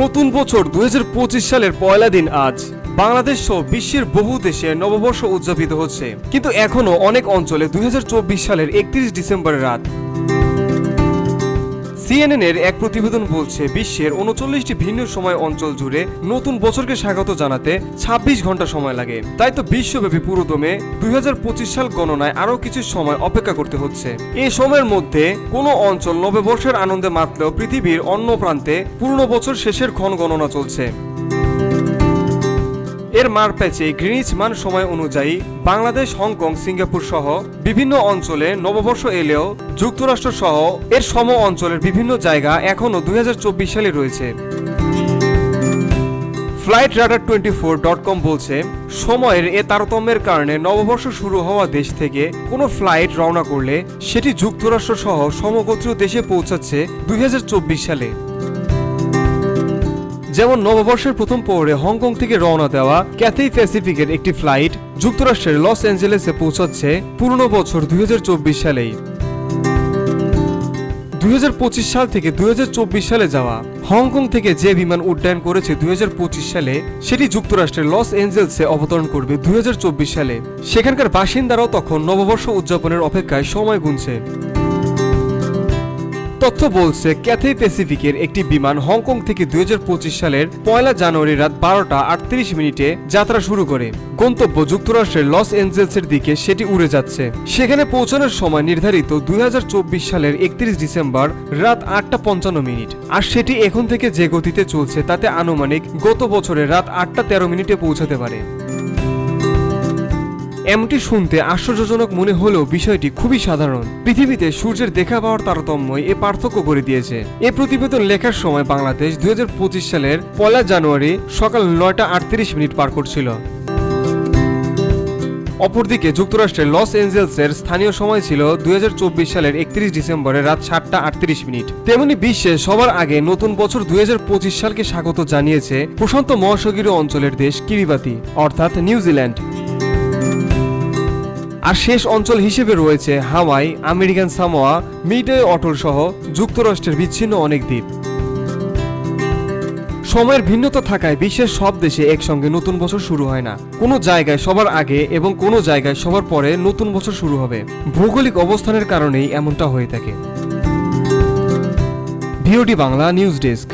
নতুন বছর দুই হাজার পঁচিশ সালের পয়লা দিন আজ। বাংলাদেশ সহ বিশ্বের বহু দেশে নববর্ষ উদযাপিত হচ্ছে। কিন্তু এখনও অনেক অঞ্চলে দুই হাজার চব্বিশ সালের একত্রিশ ডিসেম্বরের রাত। সিএনএন এর এক প্রতিবেদন বলছে, বিশ্বের উনচল্লিশটি ভিন্ন সময় অঞ্চল জুড়ে নতুন বছরকে স্বাগত জানাতে ২৬ ঘণ্টা সময় লাগে। তাই তো বিশ্বব্যাপী পুরোদমে দুই হাজার পঁচিশ সাল গণনায় আরও কিছু সময় অপেক্ষা করতে হচ্ছে। এ সময়ের মধ্যে কোনো অঞ্চল নববর্ষের আনন্দে মাতলেও পৃথিবীর অন্য প্রান্তে পুরনো বছর শেষের ক্ষণ গণনা চলছে। এর মারপ্যাচে গ্রিনিচ মান সময় অনুযায়ী বাংলাদেশ, হংকং, সিঙ্গাপুর সহ বিভিন্ন অঞ্চলে নববর্ষ এলেও যুক্তরাষ্ট্র সহ এর সম অঞ্চলের বিভিন্ন জায়গা এখনও দুই হাজার চব্বিশ সালে রয়েছে। Flightradar twenty four dot com বলছে, সময়ের এ তারতম্যের কারণে নববর্ষ শুরু হওয়া দেশ থেকে কোনো ফ্লাইট রওনা করলে সেটি যুক্তরাষ্ট্র সহ সমগোত্রীয় দেশে পৌঁছাচ্ছে দুই হাজার চব্বিশ সালে। যেমন নববর্ষের প্রথম পৌরে হংকং থেকে রওনা দেওয়া ক্যাথেই প্যাসিফিকের একটি ফ্লাইট যুক্তরাষ্ট্রের লস অ্যাঞ্জেলেসে পৌঁছাচ্ছে পুরনো বছর দুই সালেই। দুই হাজার পঁচিশ সাল থেকে দুই হাজার চব্বিশ সালে যাওয়া হংকং থেকে যে বিমান উড্ডয়ন করেছে দুই হাজার পঁচিশ সালে, সেটি যুক্তরাষ্ট্রের লস এঞ্জেলসে অবতরণ করবে দুই হাজার চব্বিশ সালে। সেখানকার বাসিন্দারাও তখন নববর্ষ উদযাপনের অপেক্ষায় সময় গুনছে। তথ্য বলছে, ক্যাথে প্যাসিফিকের একটি বিমান হংকং থেকে দুই হাজার পঁচিশ সালের পয়লা জানুয়ারি রাত বারোটা আটত্রিশ মিনিটে যাত্রা শুরু করে। গন্তব্য যুক্তরাষ্ট্রের লস এঞ্জেলসের দিকে সেটি উড়ে যাচ্ছে। সেখানে পৌঁছানোর সময় নির্ধারিত দুই হাজার চব্বিশ সালের একত্রিশ ডিসেম্বর রাত আটটা পঞ্চান্ন মিনিট। আর সেটি এখন থেকে যে গতিতে চলছে তাতে আনুমানিক গত বছরের রাত আটটা তেরো মিনিটে পৌঁছাতে পারে। এমনটি শুনতে আশ্চর্যজনক মনে হলেও বিষয়টি খুবই সাধারণ। পৃথিবীতে সূর্যের দেখা পাওয়ার তারতম্যই এ পার্থক্য করে দিয়েছে। এ প্রতিবেদন লেখার সময় বাংলাদেশ দুই হাজার পঁচিশ সালের পয়লা জানুয়ারি সকাল নয়টা আটত্রিশ মিনিট পার করছিল। অপরদিকে যুক্তরাষ্ট্রের লস এঞ্জেলসের স্থানীয় সময় ছিল দুই হাজার চব্বিশ সালের একত্রিশ ডিসেম্বরের রাত সাতটা আটত্রিশ মিনিট। তেমনি বিশ্বে সবার আগে নতুন বছর দুই হাজার পঁচিশ সালকে স্বাগত জানিয়েছে প্রশান্ত মহাসাগরীয় অঞ্চলের দেশ কিরিবাতি, অর্থাৎ নিউজিল্যান্ড। আর শেষ অঞ্চল হিসেবে রয়েছে Hawaii, American Samoa Midway Atoll সহ যুক্তরাষ্ট্রের বিচ্ছিন্ন অনেক দ্বীপ। সময়ের ভিন্নতা থাকায় বিশ্বের সব দেশে একসঙ্গে নতুন বছর শুরু হয় না। কোনো জায়গায় সবার আগে এবং কোনো জায়গায় সবার পরে নতুন বছর শুরু হবে। ভৌগোলিক অবস্থানের কারণেই এমনটা হয়ে থাকে। VOD Bangla news desk.